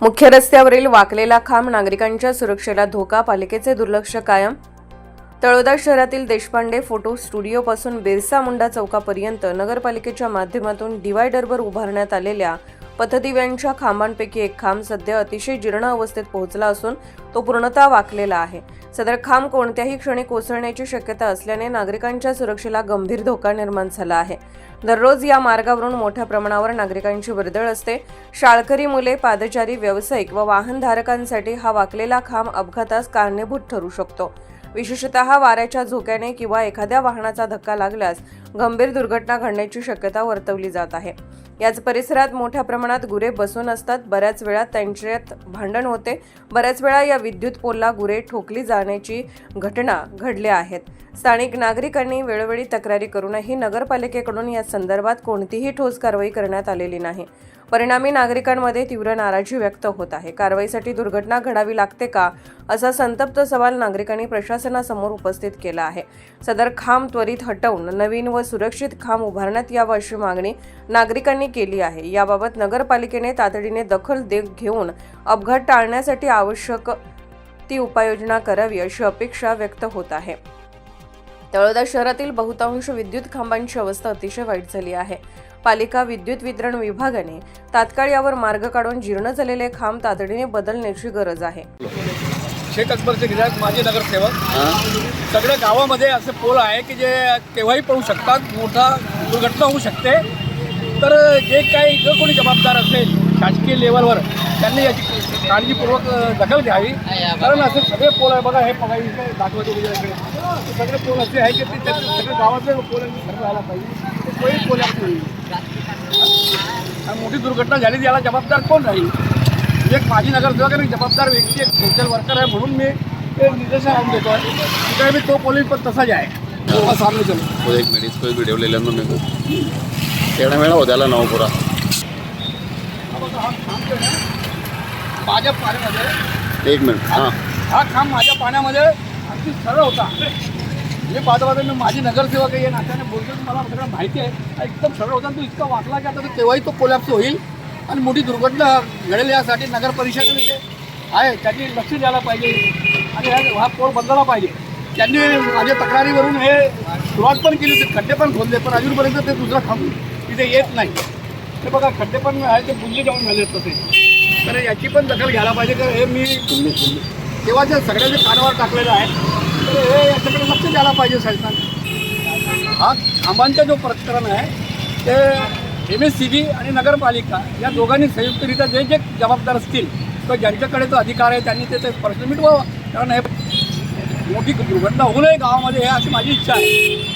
मुख्य रस्त्यावरील वाकलेला खांब नागरिकांच्या सुरक्षेला धोका पालिकेचे दुर्लक्ष कायम. तळोदा शहरातील देशपांडे फोटो स्टुडिओपासून बिरसा मुंडा चौकापर्यंत नगरपालिकेच्या माध्यमातून डिवायडरवर उभारण्यात आलेल्या पथदिव्यांच्या खांबांपैकी एक खांब सध्या अतिशय जीर्ण अवस्थेत पोहोचला असून तो पूर्णतः वाकलेला आहे. सदर खांब कोणत्याही क्षणी कोसळण्याची शक्यता असल्याने नागरिकांच्या सुरक्षेला गंभीर धोका निर्माण झाला आहे. दररोज या मार्गावरून मोठ्या प्रमाणावर नागरिकांची वर्दळ असते. शाळकरी मुले पादचारी व्यावसायिक व वाहनधारकांसाठी हा वाकलेला खांब अपघातास कारणीभूत ठरू शकतो. विशेषतः वाऱ्याच्या झोक्याने किंवा एखाद्या वाहनाचा धक्का लागल्यास गंभीर दुर्घटना घडण्याची शक्यता वर्तवली जात आहे. याच परिसरात मोठ्या प्रमाणात गुरे बसून असतात. बऱ्याच वेळा त्यांच्यात भांडण होते. बऱ्याच वेळा या विद्युत पोलला गुरे ठोकली जाण्याची घटना घडल्या आहेत. स्थानिक नागरिकांनी वेळोवेळी तक्रारी करूनही नगरपालिकेकडून या संदर्भात कोणतीही ठोस कारवाई करण्यात आलेली नाही. परिणामी नागरिकांमध्ये तीव्र नाराजी व्यक्त होत आहे. कारवाईसाठी दुर्घटना घडावी लागते का असा संतप्त सवाल नागरिकांनी प्रशासनासमोर उपस्थित केला आहे. सदर खांब त्वरित हटवून नवीन व सुरक्षित खांब उभारण्यात यावं अशी मागणी नागरिकांनी केली आहे. याबाबत नगरपालिकेने तातडीने दखल दे घेऊन अपघात टाळण्यासाठी आवश्यक ती उपाययोजना करावी अशी अपेक्षा व्यक्त होत आहे. तळोदा शहरातील बहुतांश विद्युत खांबांची अवस्था अतिशय वाईट झाली आहे. पालिका विद्युत वितरण विभागाने तात्काळ यावर मार्ग काढून जीर्ण झालेले खांब तातडीने बदलण्याची गरज आहे. शेख अकबरचे गिरायक माजी नगरसेवक. सगळ्या गावामध्ये असे पोल आहे की जे केव्हाही पडू शकतात मोठा दुर्घटना होऊ शकते. तर जे काही जो कोणी जबाबदार असेल शासकीय लेवलवर त्यांनी याची काळजीपूर्वक दखल घ्यावी. कारण असे सगळे पोल आहे बघा हे बघा दाखवते सगळे पोल असे आहे की ते सगळे गावातले पोल सर्व व्हायला पाहिजे. ते कोणी पोल मोठी दुर्घटना झाली याला जबाबदार कोण राहील? एक माझी नगरसेवक आणि जबाबदार व्यक्ती एक सोशल वर्कर आहे म्हणून मी ते निर्देशन आणून देतो आहे मी तो पोलीस पण तसाच आहे. हा सामने चलो. वो एक मिनट इसको एक वीडियो ले लेना मेरे को टेढ़ा मेढ़ा हो जाला ना पूरा. हा हा माझ्या पाण्यामध्ये एक मिनट हां. हा खांब माझ्या पाण्यामध्ये अगदी सरळ होता. मी पाहता मी माझी नगरसेवक आहे या नात्याने बोलतो मला सगळं माहिती आहे. हा एकदम सरळ होता तो इतका वाकला की आता तो केव्हाही तो कोलॅप्स होईल. आणि मोठी दुर्घटना घडेल यासाठी नगर परिषदेने जे आहे त्यांनी लक्ष द्यायला पाहिजे. आणि हा- पोळ बंदला बदलायला पाहिजे. त्यांनी माझ्या तक्रारीवरून हे सुरुवात पण केली होती खड्डे पण खोदले पण अजूनपर्यंत ते दुसरा खांब तिथे येत नाही. ते बघा खड्डे पण आहे ते बुजले जाऊन झाले आहेत तसे. तर याची पण दखल घ्यायला पाहिजे की हे मी तेव्हाच्या सगळ्याच्या कानावर टाकलेलं आहे. तर हे याच्याकडे लक्ष द्यायला पाहिजे शासनाने हा खांबांचा जो प्रकरण आहे ते एम एस सी बी आणि नगरपालिका या दोघांनी संयुक्तरित्या जे जे जबाबदार असतील किंवा ज्यांच्याकडे तो अधिकार आहे त्यांनी ते प्रश्न मिटवावं. कारण हे मोठी दुर्घटना होऊ नये गावामध्ये हे अशी माझी इच्छा आहे.